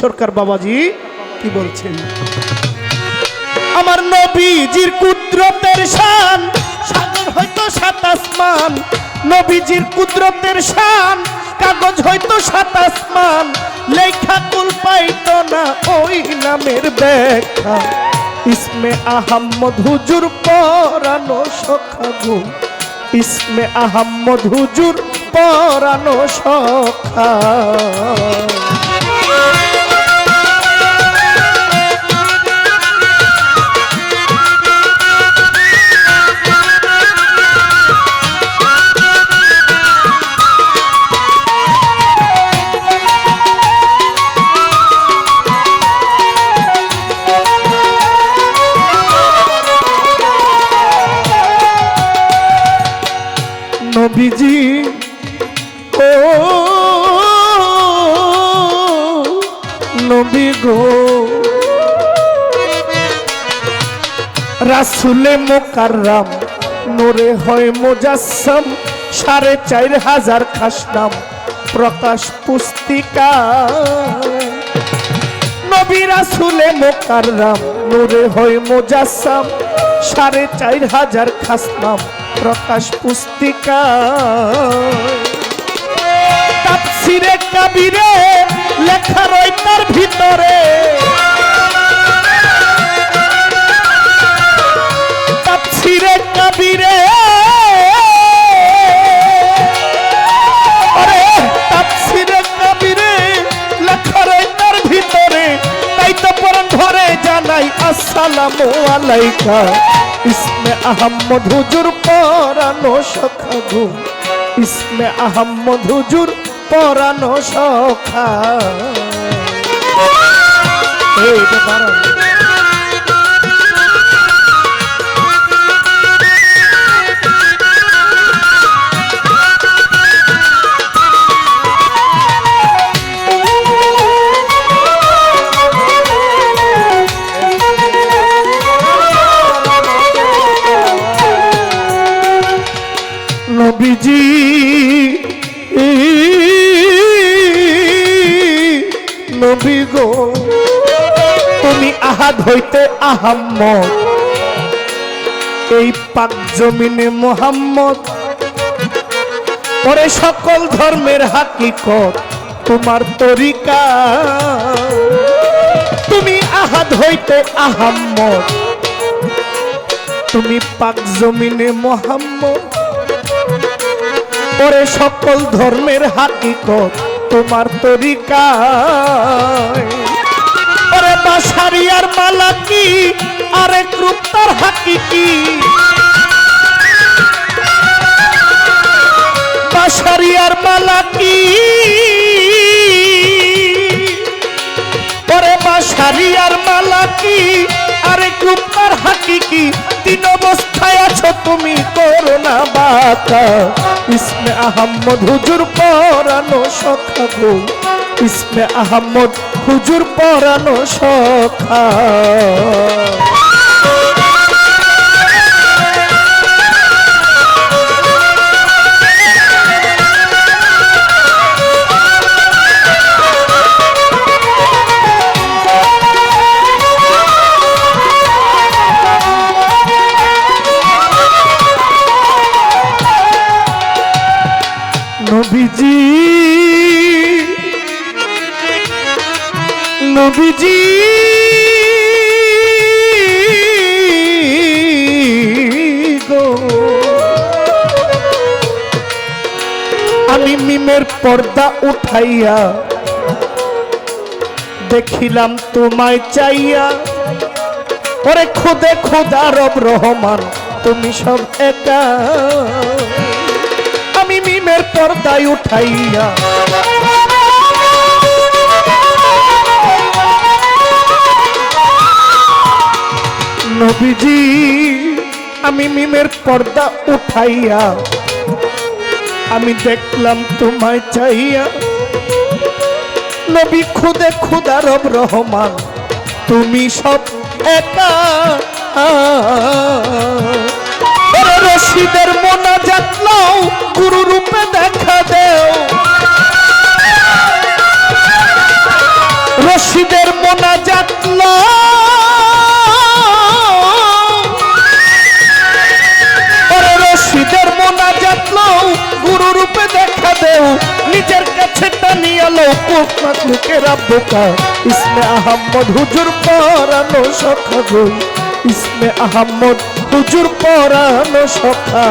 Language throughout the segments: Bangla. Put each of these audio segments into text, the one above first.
সরকার বাবাজি, কি বলছেন? আমার নবীজির কুদরতের শান, সাগর হয়তো সাত আসমান। নবীজির কুদরতের শান, কাগজ হয়তো সাত আসমান। লেখা কুল পাইতো না ওই নামের ব্যাখ্যা। ইসমে আহাম্মদ হুজুর পরানো সখা গো ইসমে আহাম্মদ হুজুর পরানো সখা। নবী গো। রাসুলে মোকাররাম, নোরে হয় মোজাসম, সাড়ে চার হাজার খাসনাম প্রকাশ পুস্তিকা। নবী রাসুলে মোকাররাম, নূরে হয় মোজাসম, সাড়ে চার হাজার খাসনাম প্রকাশ পুস্তিকা। তাফসিরে কাবিরে, লেখা রয় তার ভিতরে। তাফসিরে কাবিরে। আরে তাফসিরে কাবিরে, লেখা তার ভিতরে। তাই তো পরন ধরে জানাই, আসসালামু আলাইকা। ইসমে আহম্মদ হুজুর পরানো সখা গো। ইসমে আহম্মদ হুজুর পরানো সখা। নবী গো। তুমি আহাদ হইতে আহাম্মদ এই পাক জমিনে মোহাম্মদ। পরে সকল ধর্মের হাকিকত, তোমার তরিকা। তুমি হইতে আহাম্মদ তুমি পাক জমিনে মোহাম্মদ। পরে সকল ধর্মের হাকিকত তোমার তরিকা পরে বাসারিয়ার মালা কি আরেক রূপ তার হাকিকি। বাসারিয়ার মালা কি বাসারিয়ার মালা কি? আরে কুমার হাকি কি তিন অবস্থায় আছো তুমি করোনা বাতা ইসমে আহম্মদ হুজুর পরানো সখা গো। ইসমে আহম্মদ হুজুর পরানো সখা। নবীজি। গো। আমি মিমের পর্দা উঠাইয়া দেখিলাম তোমায় চাইয়া। ওরে খুদে খুদা রব রহমান, তুমি সব একা। আমি মিমের পর্দায় উঠাইয়া নবীজি, আমি মিমের পর্দা উঠাইয়া, আমি দেখলাম তোমায় চাইয়া। নবী খুদে খুদা রব রহমান, তুমি সব একা। রশিদের মোনা যাতলাও গুরু রূপে দেখা দেও। রশিদ মৌকুফ মাতলুকে রাব্বুকা ইসমে আহম্মদ হুজুর পরানো সখা গো। ইসমে আহম্মদ পরানো সখা।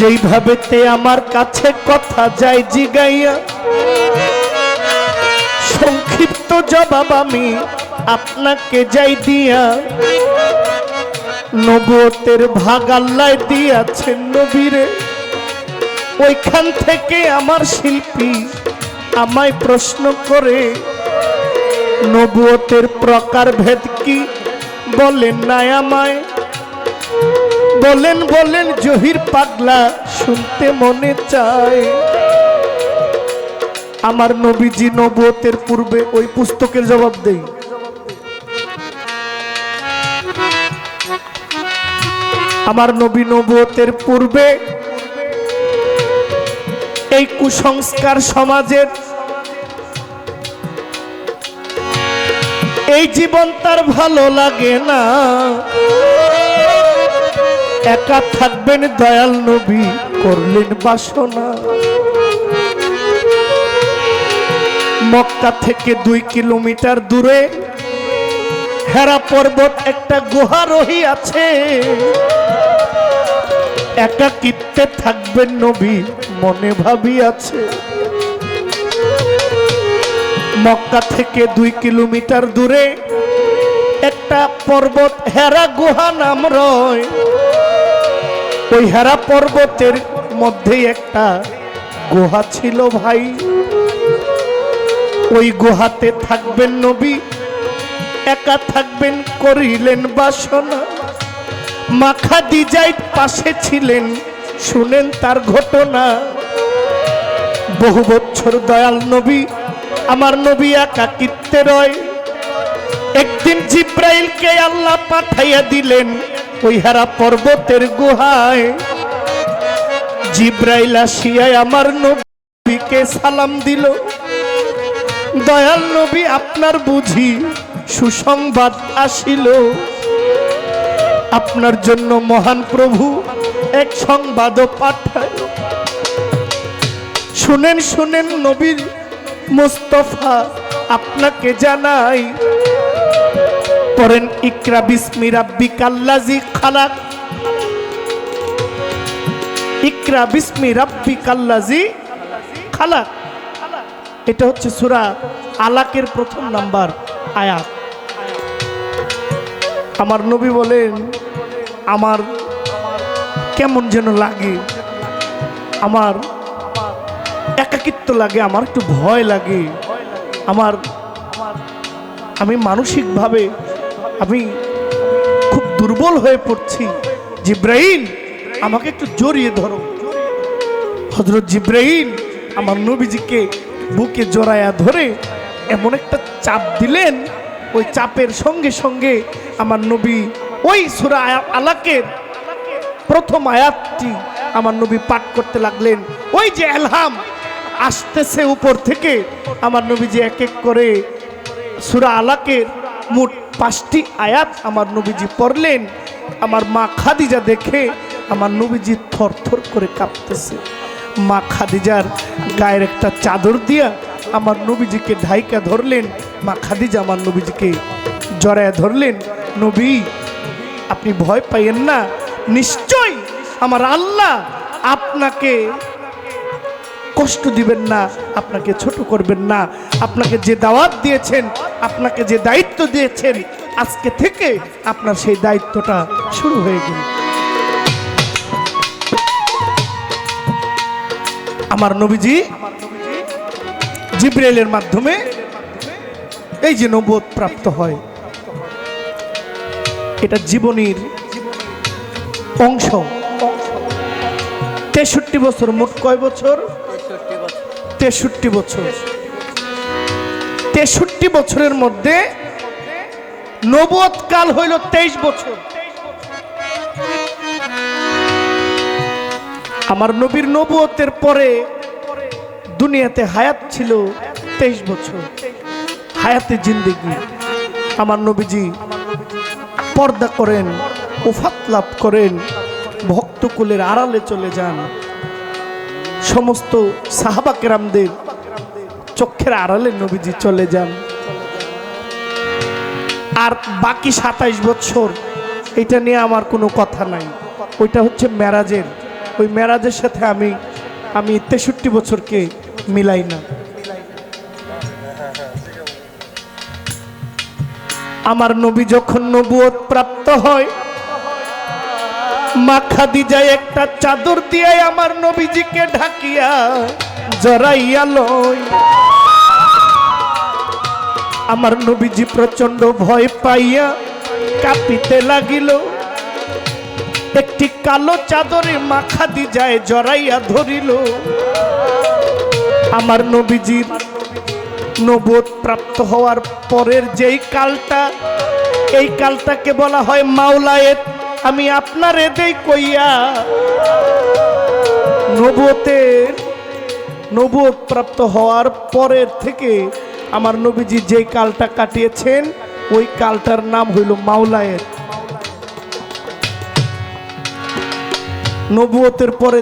যেইভাবে তে আমার কাছে কথা যায় জিগাইয়া, সংক্ষিপ্ত জবাব আমি আপনাকে যাই দিয়া। নবতের ভাগ আল্লাহ দিয়াছেন নবীরে। ওইখান থেকে আমার শিল্পী আমায় প্রশ্ন করে, নবুয়তের প্রকার ভেদ কি? বলেন নাই আমায়। বলেন বলেন, জহির পাগলা, শুনতে মনে চায়। আমার নবীজি নবতের পূর্বে ওই পুস্তকের জবাব দেই। আমার নবী নবুয়তের পূর্বে এই কুসংস্কার সমাজের এই জীবন তার ভালো লাগে না। একা থাকবেন দয়াল নবী, করলেন বাসনা। মক্কা থেকে দুই কিলোমিটার দূরে হেরা পর্বত একটা গুহা রহি আছে একা কিত্তে থাকবেন নবী, মনে ভাবি আছে মক্কা থেকে দুই কিলোমিটার দূরে একটা পর্বত হেরা গুহা নাম রয়। ওই হেরা পর্বতের মধ্যেই একটা গুহা ছিল ভাই। ওই গুহাতে থাকবেন নবী, একা থাকবেন করিলেন বাসনা। মাখা দিজাই পাশে ছিলেন, শুনেন তার ঘটনা। বহু বছর দয়াল নবী, আমার নবী একাকিত্বে রয়। একদিন জিব্রাইলকে আল্লাহ পাঠাইয়া দিলেন ওই হারা পর্বতের গুহায়। জিব্রাইল আসিয়ায় আমার নবীকে সালাম দিল। দয়াল নবী আপনার বুঝি সুসংবাদ আসিল। আপনার জন্য মহান প্রভু এক সংবাদ পাঠায়। শুনেন শুনেন নবীর মুস্তফা আপনাকে জানাই। পড়েন ইকরা বিসমি রাব্বিকাল্লাজি খালাক। ইকরা বিসমি রাব্বিকাল্লাজি খালাক। এটা হচ্ছে সূরা আলাকের প্রথম নাম্বার আয়াত। আমার নবী বলেন, আমার কেমন যেন লাগে। আমার একাকিত্ব লাগে, আমার একটু ভয় লাগে। আমার, আমি মানসিকভাবে আমি খুব দুর্বল হয়ে পড়ছি। জিব্রাহিম আমাকে একটু জড়িয়ে ধরো। হজরত জিব্রাহিম আমার নবীজিকে বুকে জড়ায়া ধরে এমন একটা চাপ দিলেন, ওই চাপের সঙ্গে সঙ্গে আমার নবী ওই সুরা আলাকের প্রথম আয়াতটি আমার নবী পাঠ করতে লাগলেন। ওই যে এলহাম আসতেছে উপর থেকে, আমার নবী যে এক এক করে সুরা আলাকের মোট পাঁচটি আয়াত আমার নবীজি পড়লেন। আমার মা খাদিজা দেখে আমার নবীজি থর থর করে কাঁপতেছে। মা খাদিজার গায়ের একটা চাদর দিয়া আমার নবীজিকে ঢাইকা ধরলেন। মা খাদিজা আমার নবীজিকে জড়ায় ধরলেন, নবী, আপনি ভয় পাইয়েন না। নিশ্চয় আমার আল্লাহ আপনাকে কষ্ট দিবেন না, আপনাকে ছোট করবেন না। আপনাকে যে দাওয়াত দিয়েছেন, আপনাকে যে দায়িত্ব দিয়েছেন, আজকে থেকে আপনার সেই দায়িত্বটা শুরু হয়ে গেল। আমার নবীজি জিব্রাইলের মাধ্যমে এই যে নবোধ প্রাপ্ত হয়, এটা জীবনীর অংশ। তেষট্টি বছর মোট কয় বছর? তেষট্টি বছর। তেষট্টি বছরের মধ্যে নবদ কাল হইল তেইশ বছর। আমার নবীর নবুয়তের পরে দুনিয়াতে হায়াত ছিল তেইশ বছর। হায়াতে জিন্দেগি। আমার নবীজি পর্দা করেন উফাত লাভ করেন। ভক্তকুলের আড়ালে চলে যান। সমস্ত সাহাবা কেরামদের চক্ষের আড়ালে নবীজি চলে যান। আর বাকি সাতাইশ বছর এটা নিয়ে আমার কোনো কথা নাই। ওইটা হচ্ছে ম্যারাজের ওই ম্যারাজের সাথে আমি আমি তেষট্টি বছরকে মিলাই না। আমার নবী যখন নবুয়ত প্রাপ্ত হয় মা খাদিজায় একটা চাদর দিয়ে আমার নবীজিকে ঢাকিয়া জড়াইয়া লয়। আমার নবীজি প্রচণ্ড ভয় পাইয়া কাঁপিতে লাগিল। একটি কালো চাদরে মাখা দি যায় জড়াইয়া ধরিল। আমার নবীজির নবোধ প্রাপ্ত হওয়ার পরের যেই কালটা, এই কালটাকে বলা হয় মাওলায়েত আমি আপনার এদেই কইয়া নবতের নবত প্রাপ্ত হওয়ার পরের থেকে আমার নবীজি যে কালটা কাটিয়েছেন, ওই কালটার নাম হইল মাওলায়ের। নবুয়তের পরে